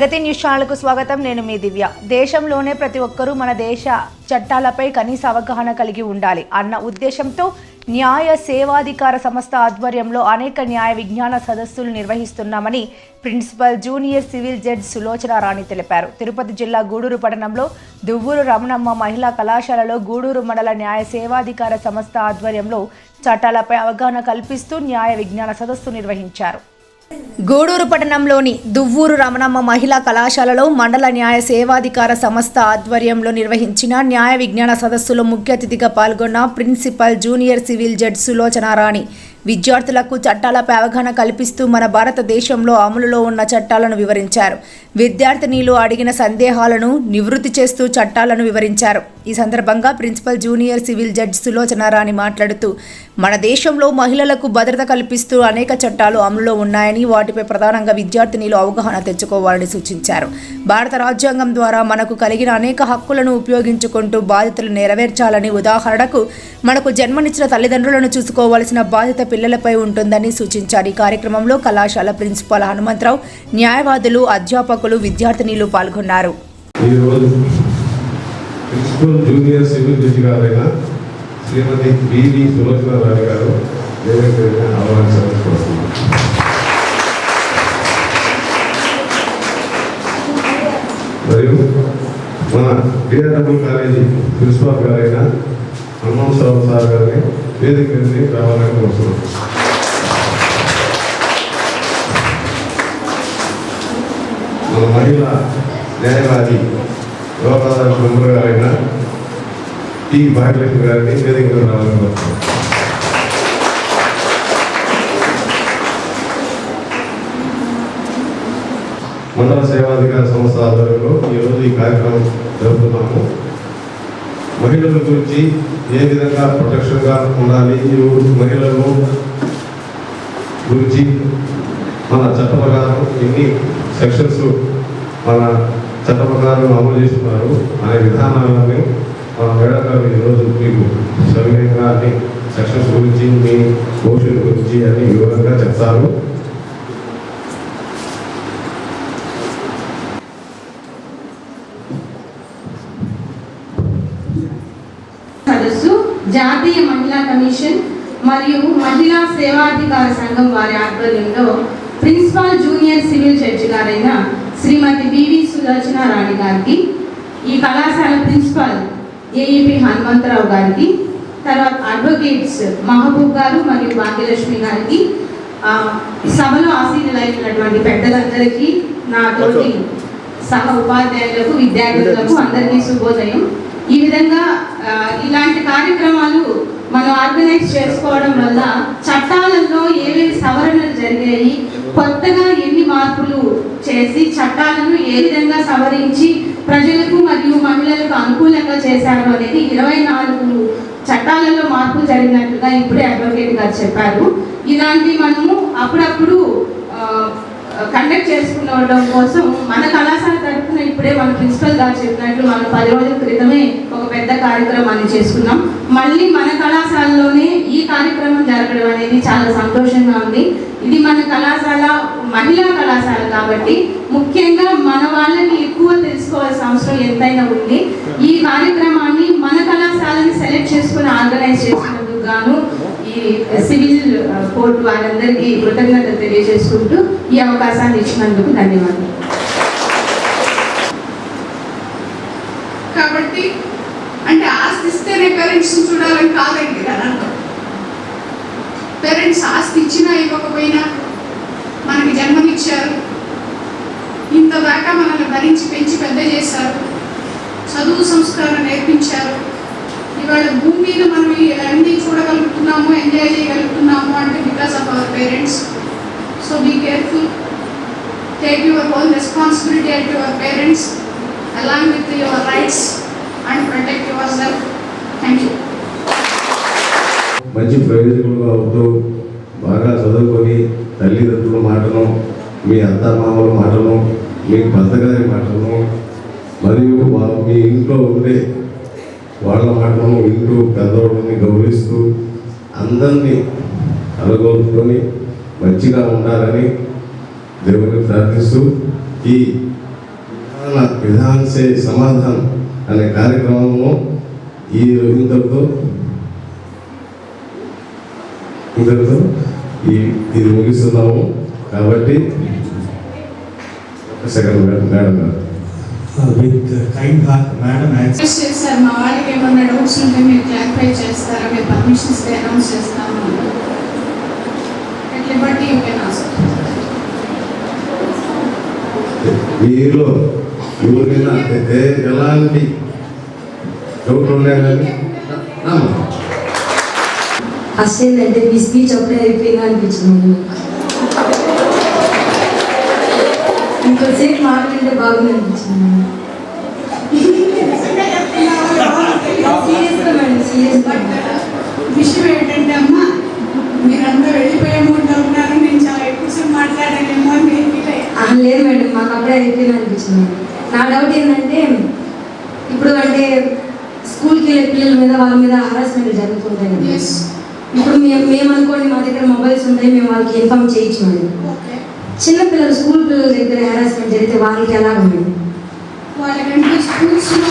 ప్రగతి news ఛానల్కు స్వాగతం. నేను మీ దివ్య. దేశంలోనే ప్రతి ఒక్కరూ మన దేశ చట్టాలపై కనీస అవగాహన కలిగి ఉండాలి అన్న ఉద్దేశంతో న్యాయ సేవాధికార సంస్థ ఆధ్వర్యంలో అనేక న్యాయ విజ్ఞాన సదస్సులు నిర్వహిస్తున్నామని principal junior civil judge Sulochana Rani తెలిపారు. తిరుపతి జిల్లా గూడూరు పట్టణంలో దువ్వూరు రమణమ్మ మహిళా కళాశాలలో గూడూరు మండల న్యాయ సేవాధికార సంస్థ ఆధ్వర్యంలో చట్టాలపై అవగాహన కల్పిస్తూ న్యాయ విజ్ఞాన సదస్సు నిర్వహించారు. గూడూరు పట్టణంలోని దువ్వూరు రమణమ్మ మహిళా కళాశాలలో మండల న్యాయ సేవాధికార సంస్థ ఆధ్వర్యంలో నిర్వహించిన న్యాయ విజ్ఞాన సదస్సులో ముఖ్య అతిథిగా పాల్గొన్న principal junior civil judge Sulochana Rani విద్యార్థులకు చట్టాలపై అవగాహన కల్పిస్తూ మన భారతదేశంలో అమలులో ఉన్న చట్టాలను వివరించారు. విద్యార్థినిలు అడిగిన సందేహాలను నివృత్తి చేస్తూ చట్టాలను వివరించారు. ఈ సందర్భంగా principal junior civil judge Sulochana Rani మాట్లాడుతూ మన దేశంలో మహిళలకు భద్రత కల్పిస్తూ అనేక చట్టాలు అమలులో ఉన్నాయని వాటిపై ప్రధానంగా విద్యార్థినిలు అవగాహన తెచ్చుకోవాలని సూచించారు. భారత రాజ్యాంగం ద్వారా మనకు కలిగిన అనేక హక్కులను ఉపయోగించుకుంటూ బాధ్యతలు నెరవేర్చాలని ఉదాహరణకు మనకు జన్మనిచ్చిన తల్లిదండ్రులను చూసుకోవాల్సిన బాధ్యత పిల్లలపై ఉంటుందని సూచించారు. ఈ కార్యక్రమంలో కళాశాల ప్రిన్సిపాల్ హనుమంతరావు న్యాయవాదులు అధ్యాపకులు విద్యార్థినిలు పాల్గొన్నారు. ప్రిన్సిపల్ జూనియర్ సివిల్ జడ్జి గారైన శ్రీమతి బివి సులోచన రాణి గారు మరియు మన డిఆర్డబ్ల్యూ కాలేజీ ప్రిన్సిపాల్ గారైన హనుమంతరావు సార్ గారిని వేదిక మీదకి రావాలని కోరుతున్నాను మన మహిళా న్యాయవాది లోకాదాల మెంబర్ గారైన టి భాగ్యలక్ష్మి గారిని వేదిక రావాలని కోరుతున్నాను మండల సేవాధికార సంస్థ ఆధ్వర్యంలో ఈరోజు ఈ కార్యక్రమం జరుపుతున్నాము. మహిళల గురించి ఏ విధంగా ప్రొటెక్షన్గా ఉండాలి? మహిళలను మహిళలు గురించి మన చట్ట ప్రకారం ఎన్ని సెక్షన్స్ మన చట్ట ప్రకారం అమలు చేస్తున్నారు? అనే విధానాలను మన మేడం గారు ఈరోజు మీకు సవినయంగా అన్ని సెక్షన్స్ గురించి మీ భవిష్యత్తు గురించి అన్ని వివరంగా చెప్తారు సదస్సు జాతీయ మహిళా కమిషన్ మరియు మహిళా సేవాధికార సంఘం వారి ఆధ్వర్యంలో ప్రిన్సిపాల్ జూనియర్ సివిల్ జడ్జి గారైన శ్రీమతి బివి సులోచన రాణి గారికి ఈ కళాశాల ప్రిన్సిపాల్ ఏఈపి హనుమంతరావు గారికి తర్వాత అడ్వకేట్స్ మహబూబ్ గారు మరియు భాగ్యలక్ష్మి గారికి సభలో ఆసీనులైనటువంటి పెద్దలందరికీ నా తోటి సహ ఉపాధ్యాయులకు విద్యార్థులకు అందరికీ శుభోదయం. ఈ విధంగా ఇలాంటి కార్యక్రమాలు మనం ఆర్గనైజ్ చేసుకోవడం వల్ల చట్టాలలో ఏవేవి సవరణలు జరిగాయి కొత్తగా ఎన్ని మార్పులు చేసి చట్టాలను ఏ విధంగా సవరించి ప్రజలకు మరియు మహిళలకు అనుకూలంగా చేశారు అనేది ఇరవై నాలుగు చట్టాలలో మార్పులు జరిగినట్లుగా ఇప్పుడే అడ్వకేట్ గారు చెప్పారు. ఇలాంటి మనము అప్పుడప్పుడు కండక్ట్ చేసుకునడం కోసం మన కళాశాల తరఫున ఇప్పుడే మన ప్రిన్సిపల్ గారు చెప్పినట్లు మనం పది రోజుల క్రితమే ఒక పెద్ద కార్యక్రమాన్ని చేసుకున్నాం. మళ్ళీ మన కళాశాలలోనే ఈ కార్యక్రమం జరగడం అనేది చాలా సంతోషంగా ఉంది. ఇది మన కళాశాల మహిళా కళాశాల కాబట్టి ముఖ్యంగా మన వాళ్ళని ఎక్కువ తెలుసుకోవాల్సిన అవసరం ఎంతైనా ఉంది. ఈ కార్యక్రమాన్ని మన కళాశాలని సెలెక్ట్ చేసుకుని ఆర్గనైజ్ చేసినందుకు గాను ఈ సివిల్ కోర్టు వారందరికీ కృతజ్ఞతలు తెలియజేసుకుంటూ ఈ అవకాశాన్ని ఇచ్చినందుకు ధన్యవాదాలు. కాబట్టి అంటే ఆస్తి ఇస్తేనే పేరెంట్స్ చూడాలని కాదండి కదా పేరెంట్స్ ఆస్తి ఇచ్చినా ఇవ్వకపోయినా మనకి జన్మనిచ్చారు. ఇంతదాకా మనల్ని భరించి పెంచి పెద్ద చేశారు. చదువు సంస్కారం నేర్పించారు. ఇవాళ భూమి మీద మనం అన్నీ చూడగలుగుతున్నాము ఎంజాయ్ చేయగలుగుతున్నాము అంటే because of our parents so be careful take your own responsibility at your parents along with your rights and protect yourself thank you మంచి ప్రయోజకులుగా అవుతూ బాగా చదువుకొని తల్లిదండ్రుల మాటను మీ అత్తమామల మాటను మీ భర్త గారి మాటను మరియు మీ ఇంట్లో ఉండే వాళ్ళ మాటను వింటూ పెద్దవాళ్ళని గౌరవిస్తూ అందరినీ అలగొలుపుకొని మంచిగా ఉండాలని దేవుని ప్రార్థిస్తూ ఈ విధాన విధాన్ సే అనే కార్యక్రమము ఈ ఇంతటితో ఇంతటితో ఈ ఇది ముగిస్తున్నాము. కాబట్టి సెకండ్ మేడం మేడం గారు. Kind heart, Madam has request చేశారు మా వాళ్ళకి ఏమన్నా డౌట్స్ ఉంటే మీరు క్లారిఫై చేస్తారా? మీరు పర్మిషన్ ఇస్తే అనౌన్స్ చేస్తాము? ఎట్లా బట్టి యూ కెన్ ఆస్క్ మీలో ఎవరికైనా ఎలాంటి డౌట్లు ఉన్నాయి? కానీ రామ్మా. ఫస్ట్ ఏంటంటే మీ స్పీచ్ అప్పుడే అయిపోయిందా అనిపించింది ఇంకోసేపు మాట్లాడితే బాగుంది అనిపించింది. సీరియస్గా మేడం సీరియస్గా విషయం ఏంటంటే అమ్మ మీరంతా వెళ్ళిపోయాము ఉన్నారు నేను చాలా ఎక్కువసేపు మాట్లాడానేమో లేదు మేడం మాకు అప్పుడే అయిపోయింది అనిపించింది. నా డౌట్ ఏంటంటే ఇప్పుడు అంటే స్కూల్కి వెళ్ళే పిల్లల మీద వాళ్ళ మీద హరాస్మెంట్ జరుగుతుంటాయి. ఇప్పుడు మేము మేము అనుకోండి మా దగ్గర మొబైల్స్ ఉంటాయి మేము వాళ్ళకి ఇన్ఫామ్ చేయొచ్చు మేడం చిన్నపిల్లలు స్కూల్ పిల్లలు స్కూల్ పిల్లల దగ్గర హెరాస్మెంట్ జరిగితే వాళ్ళకి ఎలా ఉంది వాళ్ళకంటే స్కూల్స్లో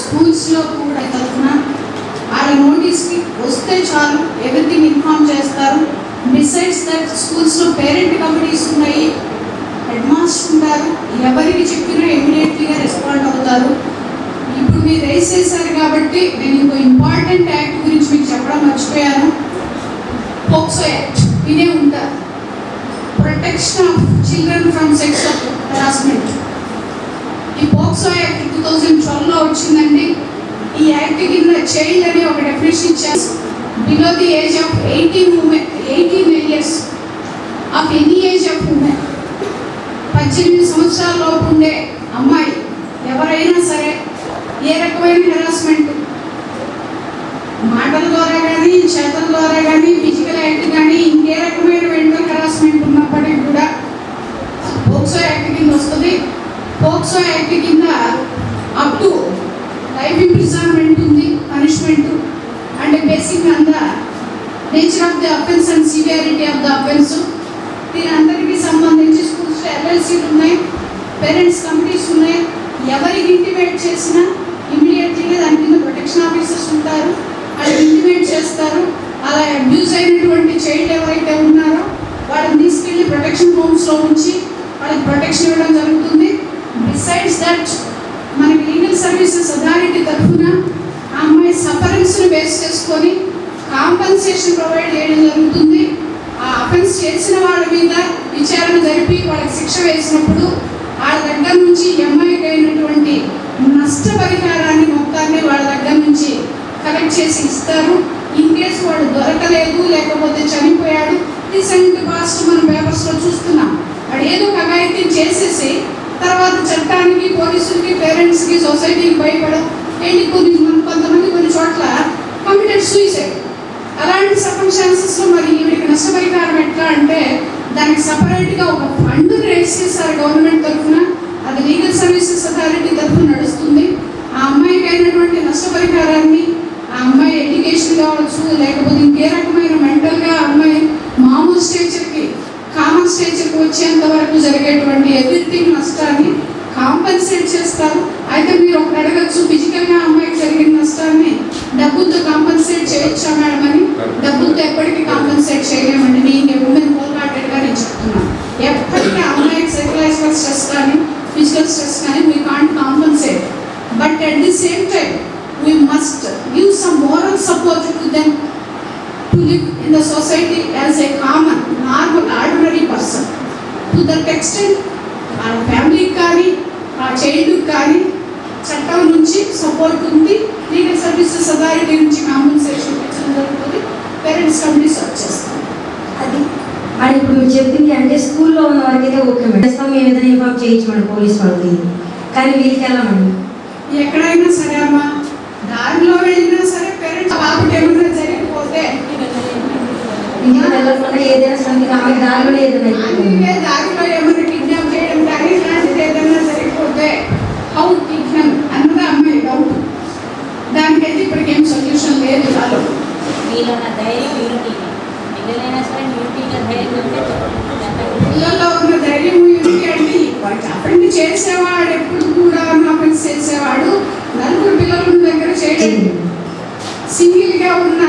స్కూల్స్లో కూడా తరఫున వాళ్ళ నోటీస్కి వస్తే చాలు ఎవ్రీథింగ్ ఇన్ఫార్మ్ చేస్తారు. బిసైడ్స్ దట్ స్కూల్స్లో పేరెంట్ కమిటీస్ ఉన్నాయి. హెడ్ మాస్టర్ ఉంటారు. ఎవరికి చెప్పినా ఇమీడియట్లీగా రెస్పాండ్ అవుతారు. ఇప్పుడు మీరు రేస్ చేశారు కాబట్టి నేను ఇంకో ఇంపార్టెంట్ యాక్ట్ గురించి మీకు చెప్పడం మర్చిపోయాను పోక్సో యాక్ట్ వినే ఉంటారు protection of children from sex harassment ఈ పోక్సో యాక్ట్ టూ థౌజండ్ ట్వెల్వ్లో వచ్చిందండి. ఈ యాక్ట్ కింద చైల్డ్ అనే ఒక డెఫినేషన్ ఇచ్చారు. Below the age of eighteen women eighteen years of any age of women పద్దెనిమిది సంవత్సరాల లోపు ఉండే అమ్మాయి ఎవరైనా సరే ఏ రకమైన హెరాస్మెంట్ మాటల ద్వారా కానీ చేతల ద్వారా కానీ ఫిజికల్ యాక్ట్ కానీ ఇంకే రకమైన మెంటల్ హరాస్మెంట్ ఉన్నప్పటికీ కూడా పోక్సో యాక్ట్ కింద వస్తుంది. పోక్సో యాక్ట్ కింద అప్ టు లైఫ్ ఇంప్రిజన్మెంట్ ఉంది పనిష్మెంట్ అంటే బేసిక్ అంతా nature of the offence and severity of the offence దీని అందరికీ సంబంధించి స్కూల్స్ ఎల్ఎల్సీలు ఉన్నాయి పేరెంట్స్ కమిటీస్ ఉన్నాయి. ఎవరికి ఇంటిమేట్ చేసినా ఇమీడియట్లీగా దాని కింద ప్రొటెక్షన్ ఆఫీసర్స్ ఉంటారు. వాళ్ళు ఇంటిమేట్ చేస్తారు. అలా అబ్యూజ్ అయినటువంటి చైల్డ్ ఎవరైతే ఉన్నారో వాళ్ళని తీసుకెళ్ళి ప్రొటెక్షన్ హోమ్స్లో ఉంచి వాళ్ళకి ప్రొటెక్షన్ ఇవ్వడం జరుగుతుంది. బిసైడ్స్ దట్ మనకి లీగల్ సర్వీసెస్ అథారిటీ తరఫున ఆ అమ్మాయి సఫరెన్స్ని బేస్ చేసుకొని కాంపన్సేషన్ ప్రొవైడ్ చేయడం జరుగుతుంది. ఆ అఫెన్స్ చేసిన వాళ్ళ మీద విచారణ జరిపి వాళ్ళకి శిక్ష వేసినప్పుడు వాళ్ళ దగ్గర నుంచి ఎంఐకి అమ్మాయికి అయినటువంటి నష్టపరిహారాన్ని మొత్తాన్ని వాళ్ళ దగ్గర నుంచి కలెక్ట్ చేసి ఇస్తారు ఇన్ కేస్ వాడు దొరకలేదు లేకపోతే చనిపోయాడు రీసెంట్ పాస్ట్ మనం పేపర్స్లో చూస్తున్నాం. వాడు ఏదో ఒక చేసేసి తర్వాత చట్టానికి పోలీసులకి పేరెంట్స్కి సొసైటీకి భయపడం ఏంటి కొన్ని కొంతమంది కొన్ని చోట్ల కమిటెడ్ సూసైడ్ అలాంటి సర్కమ్స్టాన్సెస్లో మరి ఈవిడికి నష్టపరిహారం ఎట్లా అంటే దానికి సపరేట్గా ఒక ఫండ్ రేస్ చేశారు గవర్నమెంట్ తరఫున. అది లీగల్ సర్వీసెస్ అథారిటీ తరఫున నడుస్తుంది. ఆ అమ్మాయికి అయినటువంటి నష్టపరిహారాన్ని అమ్మాయి ఎడ్యుకేషన్ కావచ్చు లేకపోతే ఇంకే రకమైన మెంటల్గా అమ్మాయి మామూలు స్టేచర్కి కామన్ స్టేచర్కి వచ్చేంత వరకు జరిగేటువంటి ఎవ్రీథింగ్ నష్టాన్ని కాంపెన్సేట్ చేస్తారు. అయితే మీరు ఒకటి అడగచ్చు ఫిజికల్గా అమ్మాయికి జరిగిన నష్టాన్ని డబ్బులతో కాంపెన్సేట్ చేయొచ్చా మేడం అని? డబ్బులతో ఎప్పటికీ కాంపెన్సేట్ చేయలేమండి. నేను ఉమెన్ హోల్హార్టెడ్గా నేను చెప్తున్నాను. ఎప్పటికీ అమ్మాయికి సైకలాజికల్ స్ట్రెస్ కానీ ఫిజికల్ స్ట్రెస్ కానీ we can't compensate but at the same time we must give some moral support to them to in the society as a common normal ordinary person to that extent ఆ ఫ్యామిలీకి కానీ ఆ చైల్డ్కి కానీ చట్టం నుంచి support ఉంది. Legal services authority నుంచి compensation ఇచ్చడం జరుగుతుంది. పేరెంట్స్ కమిటీస్ వచ్చేస్తాం అది. అని ఇప్పుడు మీరు చెప్పింది అంటే స్కూల్లో ఉన్న వారికి అయితే ఓకే మేడం. మేము ఏదైనా ఇన్ఫార్మ్ చేయొచ్చు మేడం పోలీస్ వాళ్ళకి. కానీ వీళ్ళకి ఎలా మేడం? ఎక్కడైనా సరే అమ్మా దారిలో వెళ్ళినా సరే పేరెంట్స్ బాబుకి ఏమైనా జరిగిపోతే ఇంటికి వెళ్ళకుండా ఏదైనా ఆమె దారిలో ఏదైనా దారిలో ఏమైనా కిడ్నాప్ చేయడం కానీ ఇలాంటిది ఏదైనా హౌ కిడ్నాప్ అన్నది అమ్మాయి డౌట్ దానికైతే ఇప్పటికేం సొల్యూషన్ లేదు వాళ్ళు మీలో ఉన్న ధైర్యం యూనిటీ సరే డ్యూటీగా ధైర్యంగా పిల్లల్లో ఉన్న ధైర్యం ఏంటి అంటే చేసేవాడు ఎప్పుడు కూడా నా ఫ్రెండ్స్ చేసేవాడు నలుగురు పిల్లలు దగ్గర చేయడం సింగిల్గా ఉన్న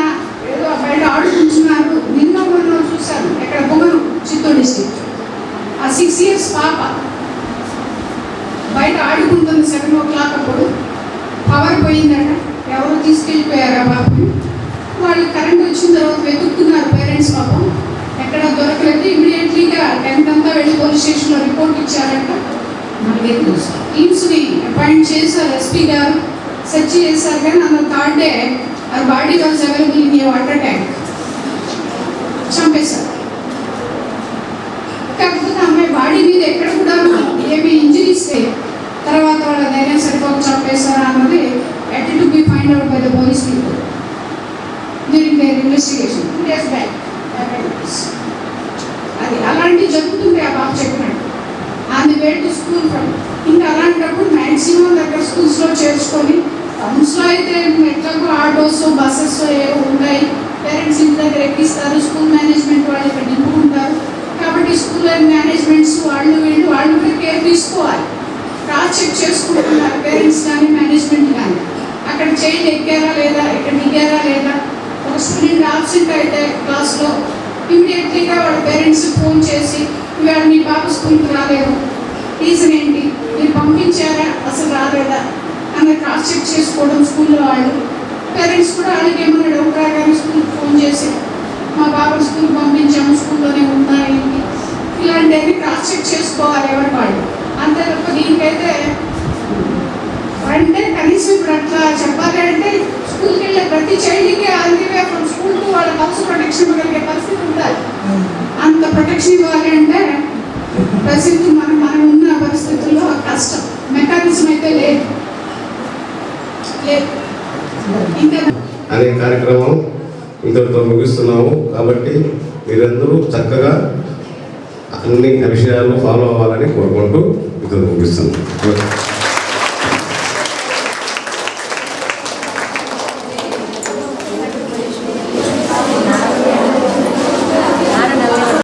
ఇయర్స్ పాప. బయట ఆడుకుంటుంది సెవెన్ ఓ క్లాక్ అప్పుడు. పవర్ పోయిందట. ఎవరు తీసుకెళ్ళిపోయారు పాపని. వాళ్ళు కరెంట్ వచ్చిన తర్వాత వెతుక్కున్నారు పేరెంట్స్ పాపం. ఎక్కడ దొరకలేదు. ఇమీడియట్లీగా టెన్త్ అంతా వెళ్ళి పోలీస్ స్టేషన్లో రిపోర్ట్ ఇచ్చారంట. టీమ్స్ని అపాయింట్ చేశారు ఎస్పీ గారు. సెర్చ్ చేశారు కానీ అందులో థర్డ్ డే ఆ body was available in a water tank. చంపేశారు. కాకపోతే బాడీ మీద ఎక్కడ కూడా ఏమి ఇంజరీస్ తర్వాత వాళ్ళ ధైర్యం సరిపోక చంపేశారా అన్నది yet to be find out by the police people during their investigation two days back అది అలాంటివి జరుగుతుంటే ఆ బాబు చెప్పినాడు on way to school from ఇంకా అలాంటప్పుడు మ్యాక్సిమం దగ్గర స్కూల్స్లో చేర్చుకొని టౌన్స్లో అయితే ఎట్లాగో ఆటోస్ బస్సెస్ ఏవో ఉంటాయి. పేరెంట్స్ ఇంటి దగ్గర ఎక్కిస్తారు. స్కూల్ మేనేజ్మెంట్ వాళ్ళు ఇక్కడ నింపుకుంటారు. కాబట్టి స్కూల్ అండ్ మేనేజ్మెంట్స్ వాళ్ళు వీళ్ళు వాళ్ళు కూడా కేర్ తీసుకోవాలి. క్రాస్ చెక్ చేసుకుంటున్నారు పేరెంట్స్ కానీ మేనేజ్మెంట్ కానీ. అక్కడ చైల్డ్ ఎక్కారా లేదా ఇక్కడ దిగారా లేదా? ఒక స్టూడెంట్ ఆబ్సెంట్ అయితే క్లాస్లో ఇమీడియట్లీగా వాళ్ళ పేరెంట్స్ ఫోన్ చేసి ఇవాళ మీ పాప స్కూల్కి రాలేదు. రీజన్ ఏంటి? మీరు పంపించారా? అసలు రాలేదా? అన్న క్రాస్ చెక్ చేసుకోవడం స్కూల్లో వాళ్ళు. పేరెంట్స్ కూడా వాళ్ళకి ఏమైనా డౌట్ రాగానే స్కూల్కి ఫోన్ చేసి మా బాబు స్కూల్ పంపి ఇలాంటివన్నీ క్రాస్ చెక్ చేసుకోవాలి ఎవరి వాళ్ళు? అంతే తప్ప దీనికైతే అంటే కనీసం ఇప్పుడు అట్లా చెప్పాలి అంటే స్కూల్కి వెళ్ళే ప్రతి చైల్డ్కి అందుకే ఫ్రమ్ స్కూల్ టు వాళ్ళ హౌస్ ప్రొటెక్షన్ ఇవ్వగలిగే పరిస్థితి ఉండాలి. అంత ప్రొటెక్షన్ ఇవ్వాలి అంటే ప్రస్తుతం మనం మనం ఉన్న పరిస్థితుల్లో కష్టం. మెకానిజం అయితే లేదు. లేదు. ఇంకా అనే కార్యక్రమం ఇంతటితో ముగిస్తున్నాము. కాబట్టి మీరందరూ చక్కగా అన్ని విషయాలు ఫాలో అవ్వాలని కోరుకుంటూ ఇంతటితో ముగిస్తున్నాం